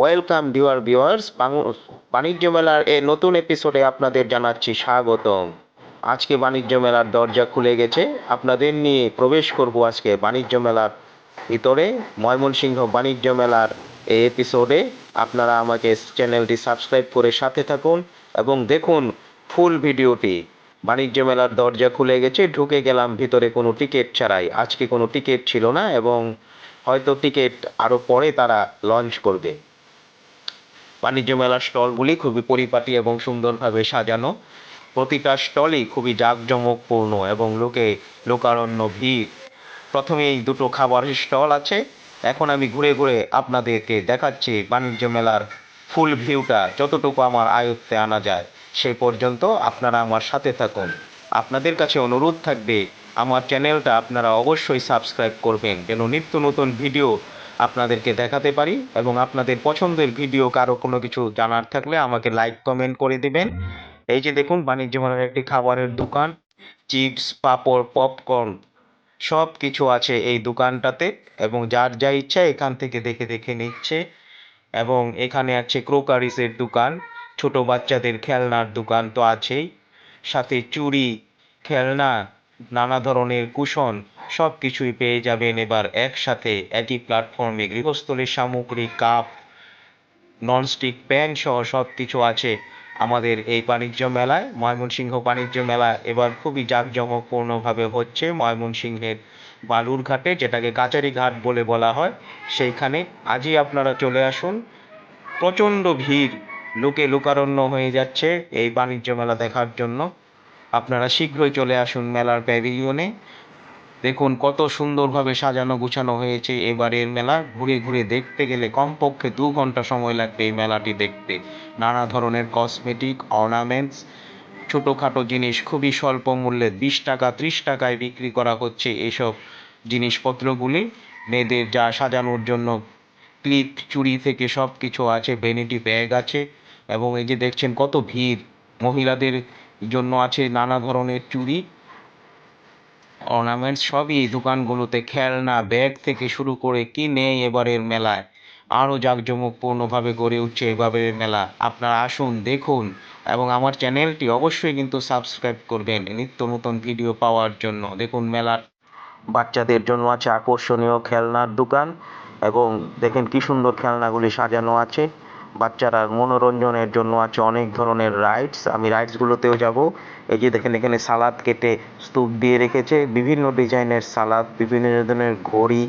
Welcome dear viewers বাণিজ্য মেলার এই নতুন এপিসোডে আপনাদের জানাচ্ছি স্বাগতম। আজকে বাণিজ্য মেলার দরজা খুলে গেছে। আপনাদের নিয়ে প্রবেশ করব আজকে বাণিজ্য মেলার ভিতরে। ময়মনসিংহ বাণিজ্য মেলার এই এপিসোডে আপনারা আমাকে চ্যানেলটি সাবস্ক্রাইব করে সাথে থাকুন এবং দেখুন ফুল ভিডিওটি বাণিজ্য মেলার দরজা খুলে গেছে। ঢুকে গেলাম, ভিতরে কোনো টিকিট ছাড়াই। আজকে কোনো টিকিট ছিল না এবং হয়তো টিকিট আরও পরে তারা লঞ্চ করবে। বাণিজ্য মেলার স্টলগুলি খুবই পরিপাটি এবং সুন্দরভাবে সাজানো। প্রতিটা স্টলই খুবই জাঁকজমকপূর্ণ এবং লোকে লোকারণ্য ভিড়। প্রথমেই দুটো খাবারের স্টল আছে। এখন আমি ঘুরে ঘুরে আপনাদেরকে দেখাচ্ছি বাণিজ্য মেলার ফুল ভিউটা, যতটুকু আমার আয়ত্তে আনা যায় সেই পর্যন্ত আপনারা আমার সাথে থাকুন। আপনাদের কাছে অনুরোধ থাকবে, আমার চ্যানেলটা আপনারা অবশ্যই সাবস্ক্রাইব করবেন। যেন নিত্য নতুন ভিডিও আপনাদেরকে দেখাতে পারি এবং আপনাদের পছন্দের ভিডিও কারও কোনো কিছু জানার থাকলে আমাকে লাইক, কমেন্ট করে দিবেন। এই যে দেখুন, বাণিজ্য মেলার একটি খাবারের দোকান, চিপস, পাঁপড়, পপকর্ন সব কিছু আছে এই দোকানটাতে এবং যার যা ইচ্ছা এখান থেকে দেখে দেখে নিচ্ছে এবং এখানে আছে ক্রোকারিসের দোকান, ছোট বাচ্চাদের খেলনার দোকান তো আছেই। সাথে চুড়ি খেলনা, নানা ধরনের কুশন সব কিছুই পেয়ে যাবেন এবার একসাথে একই প্ল্যাটফর্মে গৃহস্থলীর সামগ্রী, কাপ ননস্টিক প্যান সহ সব কিছু আছে আমাদের এই বাণিজ্য মেলায়, ময়মনসিংহ বাণিজ্য মেলা এবার খুবই জাঁকজমকপূর্ণভাবে হচ্ছে ময়মনসিংহের বালুরঘাটে, যেটাকে কাচারি ঘাট বলে বলা হয়। সেইখানে আজই আপনারা চলে আসুন। প্রচণ্ড ভিড়, লোকে লোকারণ্য হয়ে যাচ্ছে এই বাণিজ্য মেলা দেখার জন্য। আপনারা শীঘ্রই চলে আসুন মেলার প্যাভিলিয়নে দেখুন, কত সুন্দরভাবে সাজানো, গুছানো হয়েছে। এবারের মেলা ঘুরে ঘুরে দেখতে গেলে কমপক্ষে দু ঘণ্টা সময় লাগবে এই মেলাটি দেখতে। নানা ধরনের কসমেটিক অর্নামেন্টস ছোটোখাটো জিনিস, খুবই স্বল্প মূল্যে বিশ টাকা, ত্রিশ টাকায় বিক্রি করা হচ্ছে এসব জিনিসপত্রগুলি। মেয়েদের যা সাজানোর জন্য ক্লিপ, চুড়ি থেকে সব কিছু আছে, ভ্যানিটি ব্যাগ আছে এবং এই যে দেখছেন কত ভিড়। মহিলাদের জন্য আছে নানা ধরনের চুড়ি। অর্নামেন্টস সবই এই দোকানগুলোতে খেলনা ব্যাগ থেকে শুরু করে কি নেই এবারের মেলায়। আরও জাঁকজমকপূর্ণভাবে গড়ে উঠছে এবারের মেলা। আপনারা আসুন, দেখুন এবং আমার চ্যানেলটি অবশ্যই কিন্তু সাবস্ক্রাইব করবেন নিত্য নতুন ভিডিও পাওয়ার জন্য। দেখুন মেলার বাচ্চাদের জন্য আছে আকর্ষণীয় খেলনার দোকান এবং দেখেন কি সুন্দর খেলনাগুলি সাজানো আছে। বাচ্চারা মনোরঞ্জনের জন্য আছে, অনেক ধরনের রাইডস আমি রাইডসগুলোতেও যাব। এই যে দেখেন, এখানে সালাদ কেটে স্তূপ দিয়ে রেখেছে। বিভিন্ন ডিজাইনের সালাদ বিভিন্ন ধরনের ঘড়ি,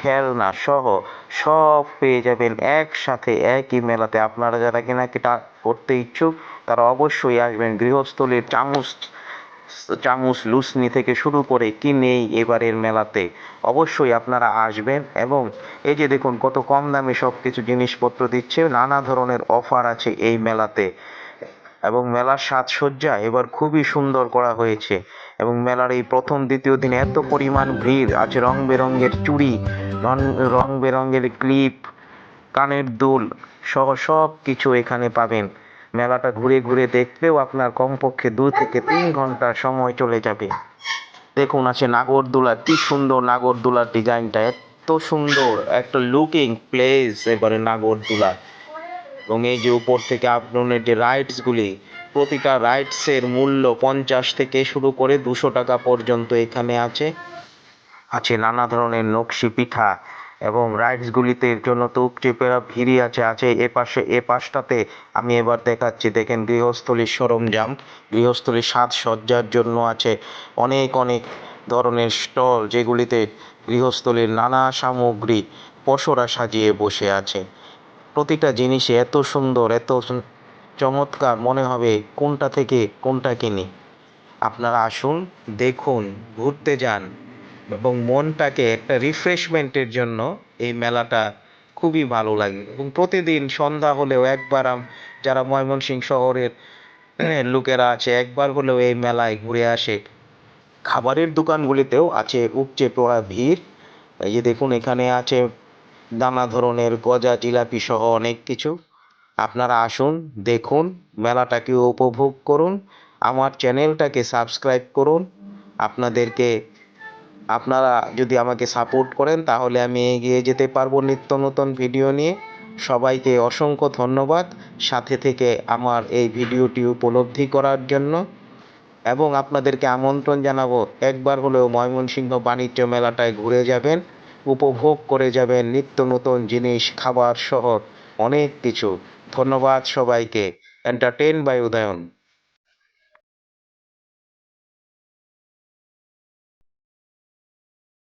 খেলনা সহ সব পেয়ে যাবেন একসাথে একই মেলাতে। আপনারা যারা কেনাকাটা করতে ইচ্ছুক, তারা অবশ্যই আসবেন গৃহস্থলীর চামচ চামচ লুসনি থেকে শুরু করে কি নেই এবারের মেলাতে অবশ্যই আপনারা আসবেন এবং এই যে দেখুন কত কম দামে সব কিছু জিনিসপত্র দিচ্ছে, নানা ধরনের অফার আছে এই মেলাতে। এবং মেলার সাজসজ্জা এবার খুবই সুন্দর করা হয়েছে এবং মেলার এই প্রথম, দ্বিতীয় দিনে এত পরিমাণ ভিড় আছে রং বেরঙের চুড়ি, রং বেরঙের ক্লিপ কানের দুল সহ সব কিছু এখানে পাবেন। মেলাটা ঘুরে ঘুরে দেখলেও আপনার কমপক্ষে দু থেকে তিন ঘণ্টা সময় চলে যাবে। দেখুন আছে নাগরদোলা কি সুন্দর নাগরদোলার ডিজাইনটা, এত সুন্দর একটা লুকিং প্লেস এবারে নাগরদোলা এবং এই যে উপর থেকে আপনার যে রাইডসগুলি প্রতিটা রাইডসের মূল্য পঞ্চাশ থেকে শুরু করে দুশো টাকা পর্যন্ত এখানে আছে। আছে নানা ধরনের নকশি পিঠা এবং রাইডসগুলিতে জন্য তো উপচে পড়া ভিড়ই আছে আছে এ পাশে, এ পাশটাতে আমি এবার দেখাচ্ছি। দেখেন গৃহস্থলীর সরঞ্জাম গৃহস্থলীর সাজসজ্জার জন্য আছে অনেক অনেক ধরনের স্টল যেগুলিতে গৃহস্থলীর নানা সামগ্রী পসরা সাজিয়ে বসে আছে। প্রতিটা জিনিসই এত সুন্দর, এত চমৎকার মনে হবে কোনটা থেকে কোনটা কিনি। আপনারা আসুন, দেখুন, ঘুরতে যান। এবং মনটাকে একটা রিফ্রেশমেন্টের জন্য এই মেলাটা খুবই ভালো লাগে। এবং প্রতিদিন সন্ধ্যা হলেও একবার যারা ময়মনসিংহ শহরের লোকেরা আছে, একবার হলেও এই মেলায় ঘুরে আসে। খাবারের দোকানগুলিতেও আছে উপচে পড়া ভিড়। এই যে দেখুন, এখানে আছে নানা ধরনের গজা, জিলাপি সহ অনেক কিছু। আপনারা আসুন, দেখুন, মেলাটাকে উপভোগ করুন। আমার চ্যানেলটাকে সাবস্ক্রাইব করুন। আপনাদেরকে আপনারা যদি আমাকে সাপোর্ট করেন, তাহলে আমি এগিয়ে যেতে পারব নিত্য নতুন ভিডিও নিয়ে। সবাইকে অসংখ্য ধন্যবাদ। সাথে থেকে আমার এই ভিডিওটি উপলব্ধি করার জন্য। এবং আপনাদেরকে আমন্ত্রণ জানাব, একবার হলেও ময়মনসিংহ বাণিজ্য মেলাটায় ঘুরে যাবেন, উপভোগ করে যাবেন নিত্য নতুন জিনিস, খাবার সহ অনেক কিছু। ধন্যবাদ সবাইকে। Entertain by Udayan